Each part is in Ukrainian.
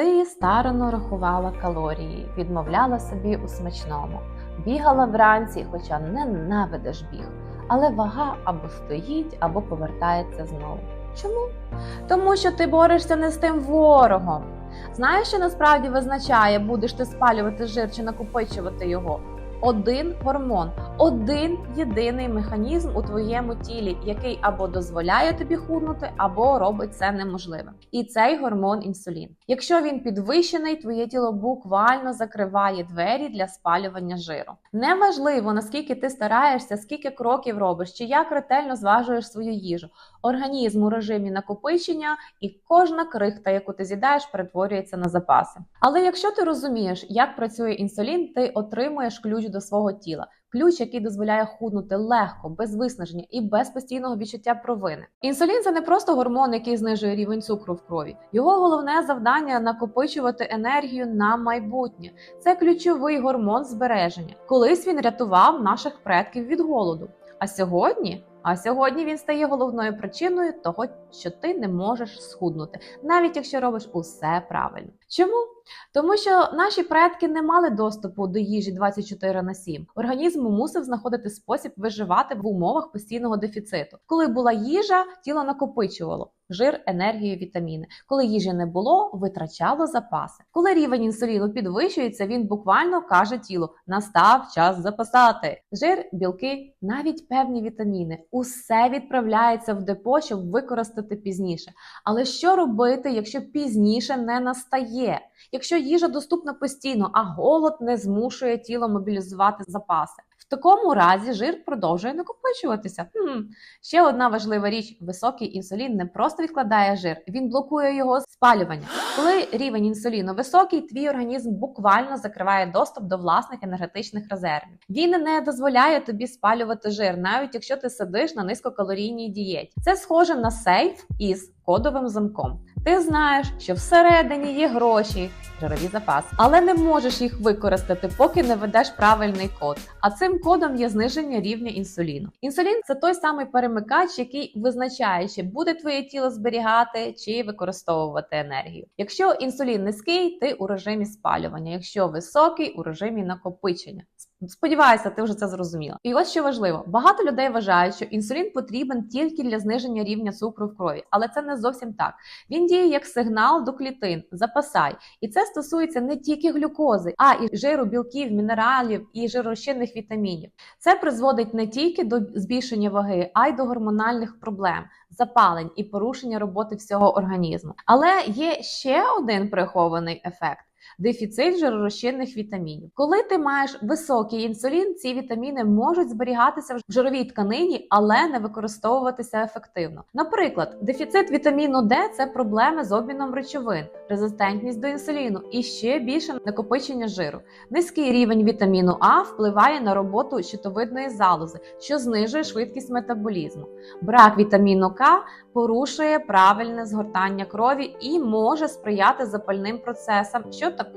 Ти старано рахувала калорії, відмовляла собі у смачному, бігала вранці, хоча ненавидиш біг, але вага або стоїть, або повертається знову. Чому? Тому що ти борешся не з тим ворогом. Знаєш, що насправді визначає, будеш ти спалювати жир чи накопичувати його? Один гормон, один єдиний механізм у твоєму тілі, який або дозволяє тобі худнути, або робить це неможливим. І цей гормон інсулін. Якщо він підвищений, твоє тіло буквально закриває двері для спалювання жиру. Неважливо наскільки ти стараєшся, скільки кроків робиш, чи як ретельно зважуєш свою їжу. Організм у режимі накопичення, і кожна крихта, яку ти з'їдаєш, перетворюється на запаси. Але якщо ти розумієш, як працює інсулін, ти отримуєш ключ до свого тіла. Ключ, який дозволяє худнути легко, без виснаження і без постійного відчуття провини. Інсулін це не просто гормон, який знижує рівень цукру в крові. Його головне завдання накопичувати енергію на майбутнє. Це ключовий гормон збереження. Колись він рятував наших предків від голоду. А сьогодні, а сьогодні він стає головною причиною того, що ти не можеш схуднути, навіть якщо робиш усе правильно. Чому? Тому що наші предки не мали доступу до їжі 24 на 7. Організм мусив знаходити спосіб виживати в умовах постійного дефіциту. Коли була їжа, тіло накопичувало жир, енергію, вітаміни. Коли їжі не було, витрачало запаси. Коли рівень інсуліну підвищується, він буквально каже тілу: настав час запасати. Жир, білки, навіть певні вітаміни. Усе відправляється в депо, щоб використати пізніше. Але що робити, якщо пізніше не настає? Якщо їжа доступна постійно, а голод не змушує тіло мобілізувати запаси. В такому разі жир продовжує накопичуватися. Хм. Ще одна важлива річ: високий інсулін не просто відкладає жир, він блокує його спалювання. Коли рівень інсуліну високий, твій організм буквально закриває доступ до власних енергетичних резервів. Він не дозволяє тобі спалювати жир, навіть якщо ти сидиш на низькокалорійній дієті. Це схоже на сейф із кодовим замком. Ти знаєш, що всередині є гроші, жирові запаси, але не можеш їх використати, поки не ведеш правильний код. А цим кодом є зниження рівня інсуліну. Інсулін це той самий перемикач, який визначає, чи буде твоє тіло зберігати чи використовувати енергію. Якщо інсулін низький, ти у режимі спалювання, якщо високий у режимі накопичення. Сподіваюся, ти вже це зрозуміла. І ось що важливо: багато людей вважають, що інсулін потрібен тільки для зниження рівня цукру в крові, але це не зовсім так. Він діє як сигнал до клітин, запасай. І це стосується не тільки глюкози, а і жиру, білків, мінералів і жиророзчинних вітамінів. Це призводить не тільки до збільшення ваги, а й до гормональних проблем. Запалень і порушення роботи всього організму. Але є ще один прихований ефект. Дефіцит жиророзчинних вітамінів. Коли ти маєш високий інсулін, ці вітаміни можуть зберігатися в жировій тканині, але не використовуватися ефективно. Наприклад, дефіцит вітаміну Д це проблеми з обміном речовин, резистентність до інсуліну і ще більше накопичення жиру. Низький рівень вітаміну А впливає на роботу щитовидної залози, що знижує швидкість метаболізму. Брак вітаміну К порушує правильне згортання крові і може сприяти запальним процесам, що також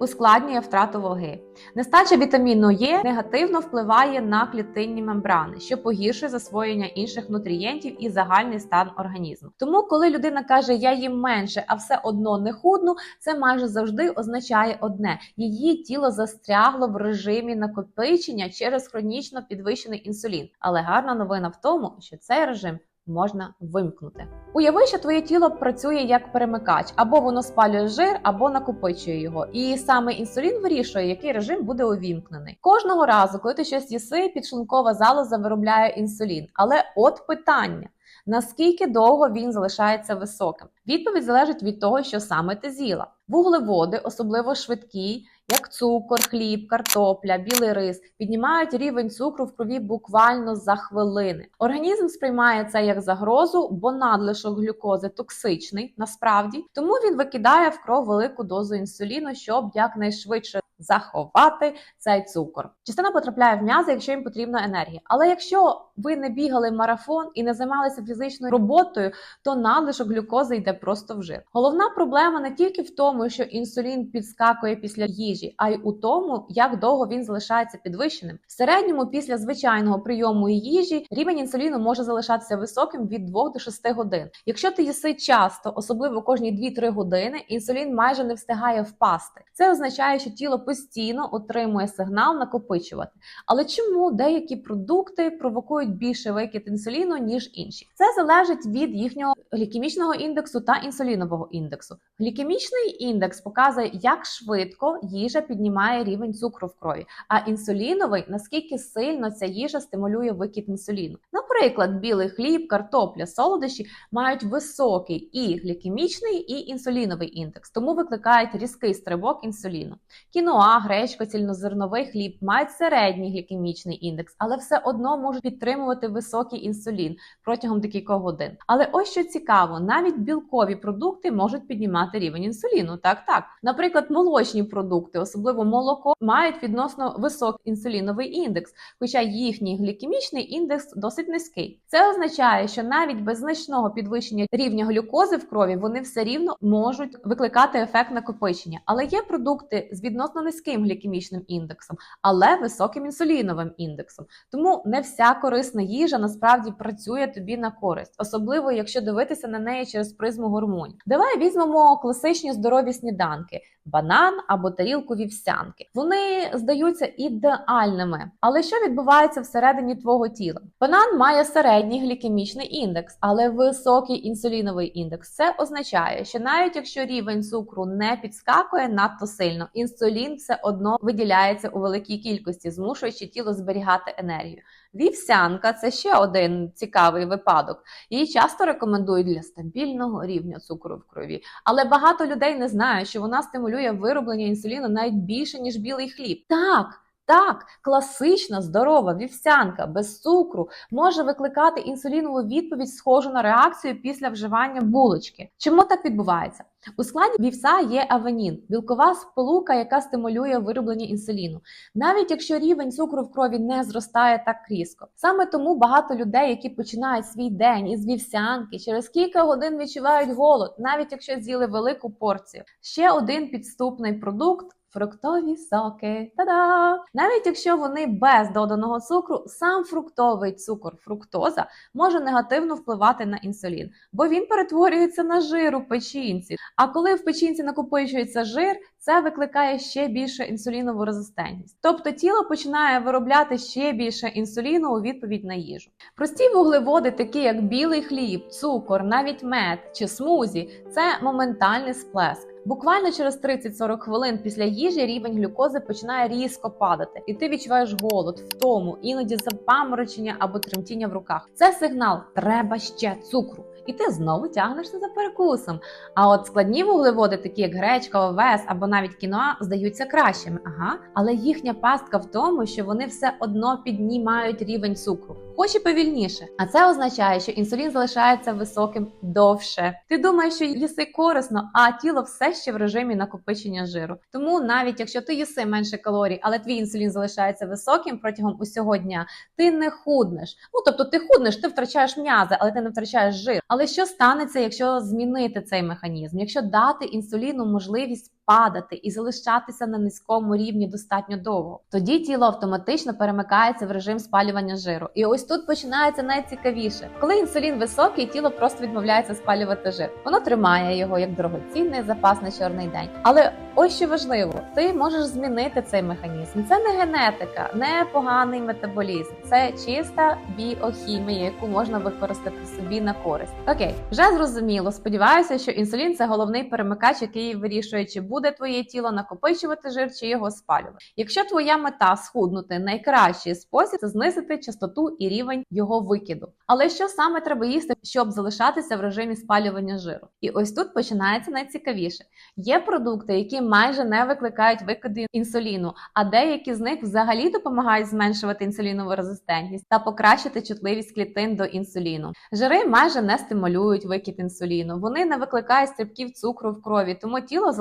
ускладнює втрату ваги. Нестача вітаміну Е негативно впливає на клітинні мембрани, що погіршує засвоєння інших нутрієнтів і загальний стан організму. Тому, коли людина каже, я їм менше, а все одно не худну, це майже завжди означає одне: її тіло застрягло в режимі накопичення через хронічно підвищений інсулін. Але гарна новина в тому, що цей режим можна вимкнути. Уяви, що твоє тіло працює як перемикач, або воно спалює жир, або накопичує його. І саме інсулін вирішує, який режим буде увімкнений. Кожного разу, коли ти щось їси, підшлункова залоза виробляє інсулін. Але от питання. Наскільки довго він залишається високим? Відповідь залежить від того, що саме ти з'їла. Вуглеводи, особливо швидкі, як цукор, хліб, картопля, білий рис, піднімають рівень цукру в крові буквально за хвилини. Організм сприймає це як загрозу, бо надлишок глюкози токсичний насправді, тому він викидає в кров велику дозу інсуліну, щоб якнайшвидше заховати цей цукор. Частина потрапляє в м'язи, якщо їм потрібна енергія. Але якщо ви не бігали марафон і не займалися фізичною роботою, то надлишок глюкози йде просто в жир. Головна проблема не тільки в тому, що інсулін підскакує після їжі, а й у тому, як довго він залишається підвищеним. В середньому після звичайного прийому їжі рівень інсуліну може залишатися високим від 2 до 6 годин. Якщо ти їси часто, особливо кожні 2-3 години, інсулін майже не встигає впасти. Це означає, що тіло постійно отримує сигнал накопичувати. Але чому деякі продукти провокують більше викид інсуліну ніж інші? Це залежить від їхнього глікемічного індексу та інсулінового індексу. Глікемічний індекс показує, як швидко їжа піднімає рівень цукру в крові, а інсуліновий наскільки сильно ця їжа стимулює викид інсуліну. Наприклад, білий хліб, картопля, солодощі мають високий і глікемічний, і інсуліновий індекс, тому викликають різкий стрибок інсуліну. Кіноа, гречка, цільнозерновий хліб мають середній глікемічний індекс, але все одно можуть підтримувати високий інсулін протягом декількох годин. Але ось що цікаво, навіть білкові продукти можуть піднімати рівень інсуліну. Так, так. Наприклад, молочні продукти, особливо молоко, мають відносно високий інсуліновий індекс, хоча їхній глікемічний індекс досить низький. Це означає, що навіть без значного підвищення рівня глюкози в крові вони все рівно можуть викликати ефект накопичення. Але є продукти з відносно низьким глікемічним індексом, але високим інсуліновим індексом. Тому не вся корисна їжа насправді працює тобі на користь, особливо якщо дивитися на неї через призму гормонів. Давай візьмемо класичні здорові сніданки. Банан або тарілку вівсянки. Вони здаються ідеальними. Але що відбувається всередині твого тіла? Банан має середній глікемічний індекс, але високий інсуліновий індекс. Це означає, що навіть якщо рівень цукру не підскакує надто сильно, інсулін все одно виділяється у великій кількості, змушуючи тіло зберігати енергію. Вівсянка це ще один цікавий випадок. Її часто рекомендують для стабільного рівня цукру в крові. Але багато людей не знають, що вона стимулює вироблення інсуліну навіть більше ніж білий хліб. Так. Так, класична здорова вівсянка без цукру може викликати інсулінову відповідь, схожу на реакцію після вживання булочки. Чому так відбувається? У складі вівса є авенін, білкова сполука, яка стимулює вироблення інсуліну, навіть якщо рівень цукру в крові не зростає так різко. Саме тому багато людей, які починають свій день із вівсянки, через кілька годин відчувають голод, навіть якщо з'їли велику порцію. Ще один підступний продукт. Фруктові соки. Та-да! Навіть якщо вони без доданого цукру, сам фруктовий цукор, фруктоза, може негативно впливати на інсулін, бо він перетворюється на жир у печінці. А коли в печінці накопичується жир, це викликає ще більше інсулінову резистентність. Тобто тіло починає виробляти ще більше інсуліну у відповідь на їжу. Прості вуглеводи, такі як білий хліб, цукор, навіть мед чи смузі, це моментальний сплеск. Буквально через 30-40 хвилин після їжі рівень глюкози починає різко падати, і ти відчуваєш голод, втому, іноді запаморочення або тремтіння в руках. Це сигнал треба ще цукру. І ти знову тягнешся за перекусом. А от складні вуглеводи, такі як гречка, овес або навіть кіноа, здаються кращими. Ага, але їхня пастка в тому, що вони все одно піднімають рівень цукру, хоч і повільніше. А це означає, що інсулін залишається високим довше. Ти думаєш, що їси корисно, а тіло все ще в режимі накопичення жиру. Тому навіть якщо ти їси менше калорій, але твій інсулін залишається високим протягом усього дня, ти не худнеш. Ну тобто ти худнеш, ти втрачаєш м'язи, але ти не втрачаєш жир. Але що станеться, якщо змінити цей механізм? Якщо дати інсуліну можливість падати і залишатися на низькому рівні достатньо довго, тоді тіло автоматично перемикається в режим спалювання жиру. І ось тут починається найцікавіше. Коли інсулін високий, тіло просто відмовляється спалювати жир. Воно тримає його як дорогоцінний запас на чорний день. Але ось що важливо, ти можеш змінити цей механізм. Це не генетика, не поганий метаболізм, це чиста біохімія, яку можна використати собі на користь. Окей, вже зрозуміло. Сподіваюся, що інсулін це головний перемикач, який вирішує, чи буде твоє тіло накопичувати жир чи його спалювати. Якщо твоя мета схуднути, найкращий спосіб це знизити частоту і рівень його викиду. Але що саме треба їсти, щоб залишатися в режимі спалювання жиру? І ось тут починається найцікавіше. Є продукти, які майже не викликають викиди інсуліну, а деякі з них взагалі допомагають зменшувати інсулінову резистентність та покращити чутливість клітин до інсуліну. Жири майже не стимулюють викид інсуліну, вони не викликають стрибків цукру в крові, тому тіло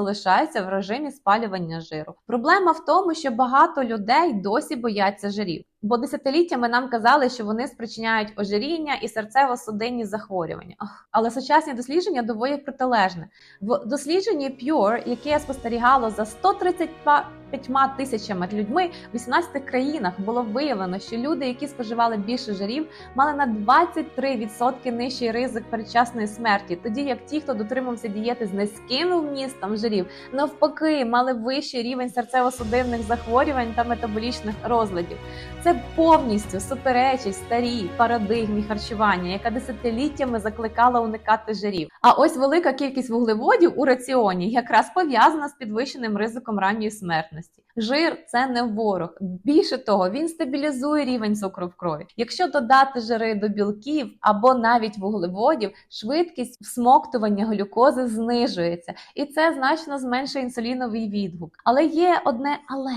залишається в режимі спалювання жиру. Проблема в тому, що багато людей досі бояться жирів. Бо десятиліттями нам казали, що вони спричиняють ожиріння і серцево-судинні захворювання. Але сучасні дослідження доводять протилежне. В дослідженні Pure, яке спостерігало за 135 тисячами людьми в 18 країнах, було виявлено, що люди, які споживали більше жирів, мали на 23% нижчий ризик передчасної смерті, тоді як ті, хто дотримався дієти з низьким вмістом жирів, навпаки, мали вищий рівень серцево-судинних захворювань та метаболічних розладів. Це повністю суперечить старій парадигмі харчування, яка десятиліттями закликала уникати жирів. А ось велика кількість вуглеводів у раціоні якраз пов'язана з підвищеним ризиком ранньої смертності. Жир це не ворог. Більше того, він стабілізує рівень цукру в крові. Якщо додати жири до білків або навіть вуглеводів, швидкість всмоктування глюкози знижується, і це значно зменшує інсуліновий відгук. Але є одне але.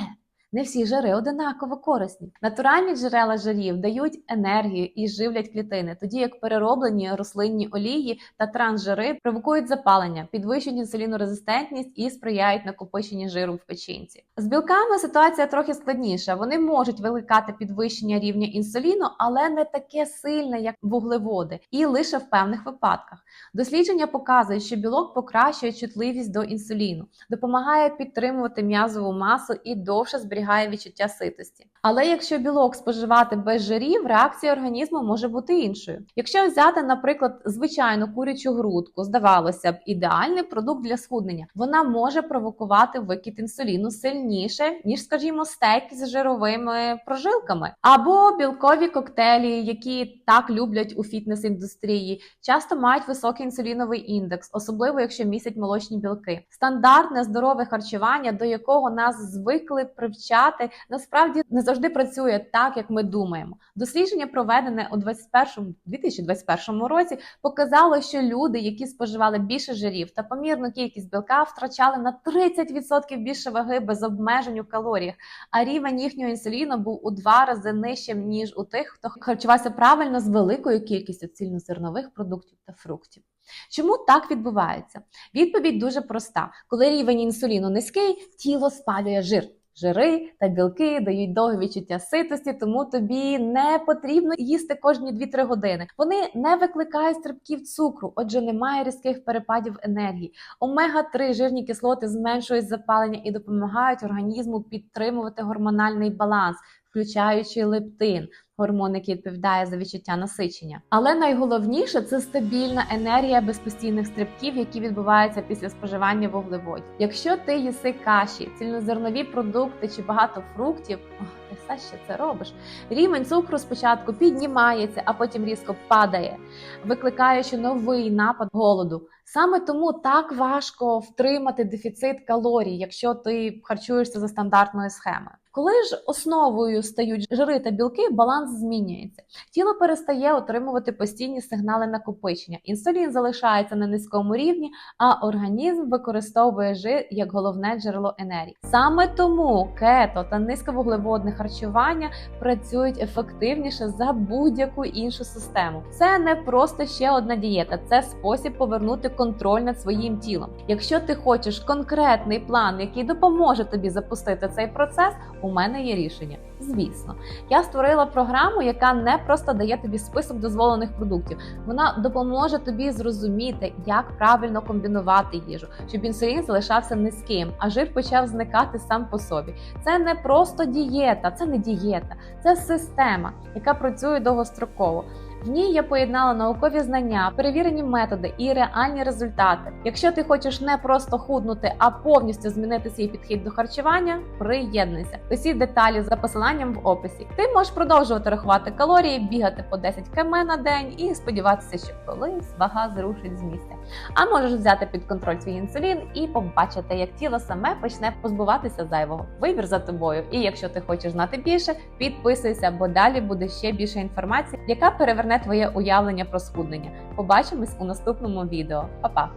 Не всі жири одинаково корисні. Натуральні джерела жирів дають енергію і живлять клітини, тоді як перероблені рослинні олії та трансжири провокують запалення, підвищують інсулінорезистентність і сприяють накопиченню жиру в печінці. З білками ситуація трохи складніша. Вони можуть викликати підвищення рівня інсуліну, але не таке сильне, як вуглеводи, і лише в певних випадках. Дослідження показують, що білок покращує чутливість до інсуліну, допомагає підтримувати м'язову масу і довше зберігає відчуття ситості. Але якщо білок споживати без жирів, реакція організму може бути іншою. Якщо взяти, наприклад, звичайну курячу грудку, здавалося б, ідеальний продукт для схуднення, вона може провокувати викид інсуліну сильніше, ніж, скажімо, стейк з жировими прожилками, або білкові коктейлі, які так люблять у фітнес-індустрії, часто мають високий інсуліновий індекс, особливо якщо містять молочні білки. Стандартне здорове харчування, до якого нас звикли привчати, насправді не завжди працює так, як ми думаємо. Дослідження, проведене у 21 2021 році, показало, що люди, які споживали більше жирів та помірну кількість білка, втрачали на 30% більше ваги без обмежень у калоріях, а рівень їхнього інсуліну був у два рази нижчим ніж у тих, хто харчувався правильно з великою кількістю цільнозернових продуктів та фруктів. Чому так відбувається? Відповідь дуже проста: коли рівень інсуліну низький, тіло спалює жир. Жири та білки дають довге відчуття ситості, тому тобі не потрібно їсти кожні 2-3 години. Вони не викликають стрибків цукру, отже, немає різких перепадів енергії. Омега-3 жирні кислоти зменшують запалення і допомагають організму підтримувати гормональний баланс, включаючи лептин. Гормон, який відповідає за відчуття насичення, але найголовніше це стабільна енергія без постійних стрибків, які відбуваються після споживання вуглеводів. Якщо ти їси каші, цільнозернові продукти чи багато фруктів, все ще це робиш. Рівень цукру спочатку піднімається, а потім різко падає, викликаючи новий напад голоду. Саме тому так важко втримати дефіцит калорій, якщо ти харчуєшся за стандартною схемою. Коли ж основою стають жири та білки, баланс змінюється. Тіло перестає отримувати постійні сигнали накопичення. Інсулін залишається на низькому рівні, а організм використовує жир як головне джерело енергії. Саме тому кето та низьковуглеводне харчування працюють ефективніше за будь-яку іншу систему. Це не просто ще одна дієта, це спосіб повернути контроль над своїм тілом. Якщо ти хочеш конкретний план, який допоможе тобі запустити цей процес, у мене є рішення. Звісно, я створила програму, яка не просто дає тобі список дозволених продуктів. Вона допоможе тобі зрозуміти, як правильно комбінувати їжу, щоб інсулін залишався низьким, а жир почав зникати сам по собі. Це не просто дієта, це не дієта, це система, яка працює довгостроково. В ній я поєднала наукові знання, перевірені методи і реальні результати. Якщо ти хочеш не просто худнути, а повністю змінити свій підхід до харчування, приєднуйся. Усі деталі за посиланням в описі. Ти можеш продовжувати рахувати калорії, бігати по 10 км на день і сподіватися, що колись вага зрушить з місця. А можеш взяти під контроль свій інсулін і побачити, як тіло саме почне позбуватися зайвого. Вибір за тобою. І якщо ти хочеш знати більше, підписуйся, бо далі буде ще більше інформації, яка переверне твоє уявлення про схуднення. Побачимось у наступному відео. Па-па!